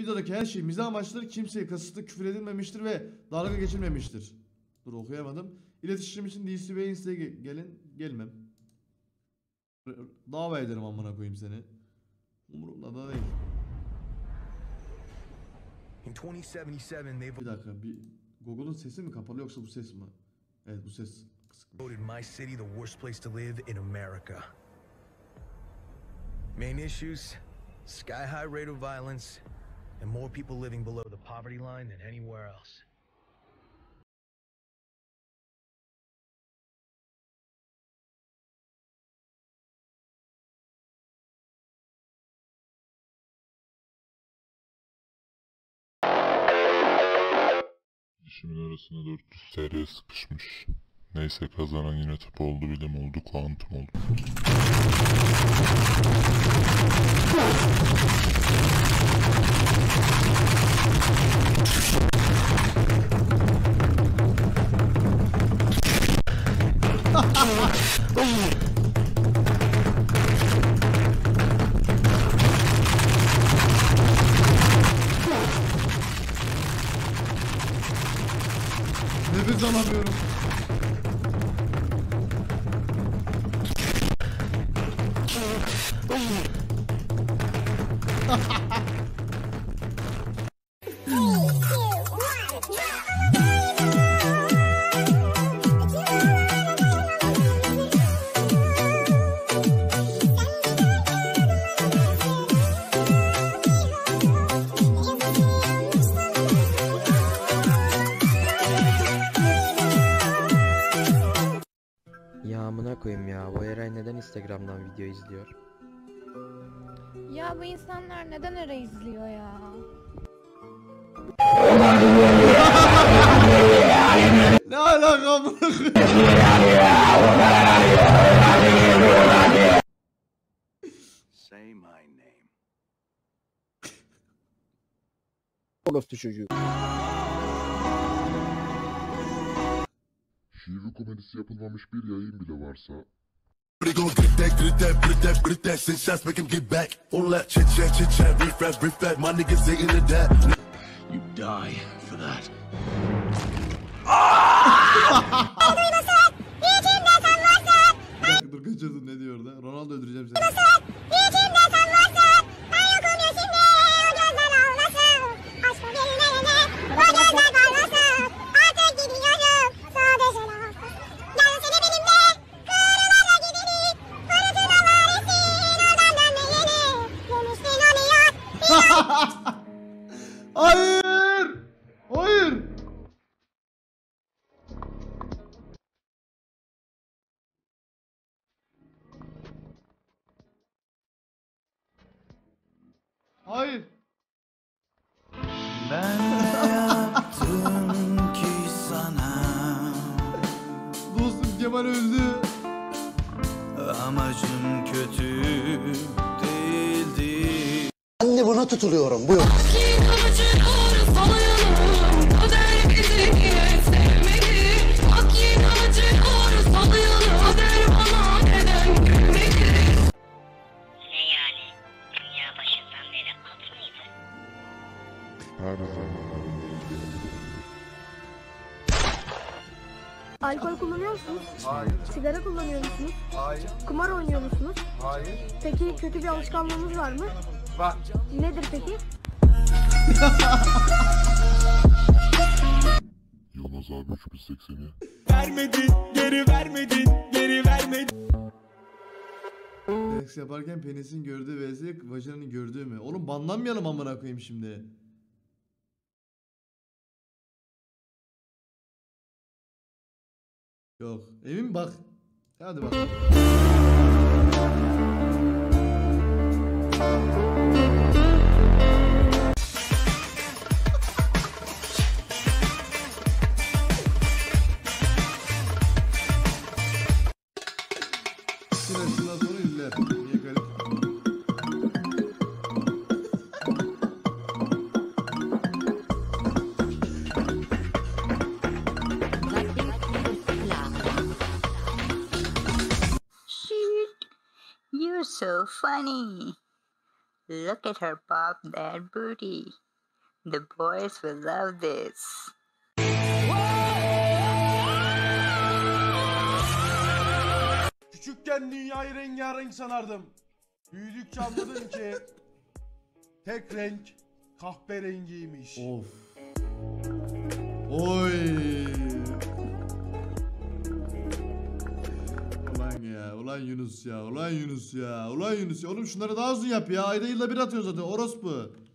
Videodaki her şey mizah amaçlıdır. Kimseye kasıtlı küfür edilmemiştir ve dalga geçilmemiştir. Dur okuyamadım. İletişim için DC ve Insta'ya ge- gelin. Gelmem. Dava ederim amına koyayım seni. Umurumda da değil. In 2077, they Bir dakika bir Google'un sesi mi kapalı yoksa bu ses mi? Evet bu ses voted my city the worst place to live in America. Main issues sky high rate of violence and more people living below the poverty line than anywhere else. Arasına 400 TL sıkışmış. Neyse kazanan yine oldu bilim oldu kuantum oldu. Nefes alamıyorum. Ha ha ha! Amına koyayım ya. Bu Eray neden Instagram'dan video izliyor? Ya bu insanlar neden ara izliyor ya? Ne alaka amına koyayım? Say my name. Orospu çocuğu. Şive komedisi yapılmamış bir yayın bile varsa We gon' get that, get that, get that, get that, six shots, make him get back. All that chit chat, chit chat, refresh, refresh. My niggas they into that. You die for that. Kemal öldü. Amacım kötü değildi. Anne buna tutuluyorum buyur. Ne yani? Dünya başından beri at mıydı? her zaman Alkol kullanıyor musunuz? Hayır. Sigara kullanıyor musunuz? Hayır. Kumar oynuyor musunuz? Hayır. Peki kötü bir alışkanlığınız var mı? Var. Nedir peki? Yılmaz abi 3080'i Seks yaparken penisin gördüğü vs vajinanın gördüğü mü? Oğlum banlanmayalım amına koyayım şimdi. Yok. Emin bak. Hadi bak. Sırasına sonra ünlüler. Niye so funny. Look at her pop that booty. The boys will love this. Küçükken dünyayı rengarenk sanardım. Büyüdükçe anladım ki tek renk kahverengiymiş. Of. Oy. Ulan Yunus ya, ulan Yunus ya, ulan Yunus ya. Oğlum şunları daha hızlı yap ya. Ayda yılda bir atıyor zaten orospu.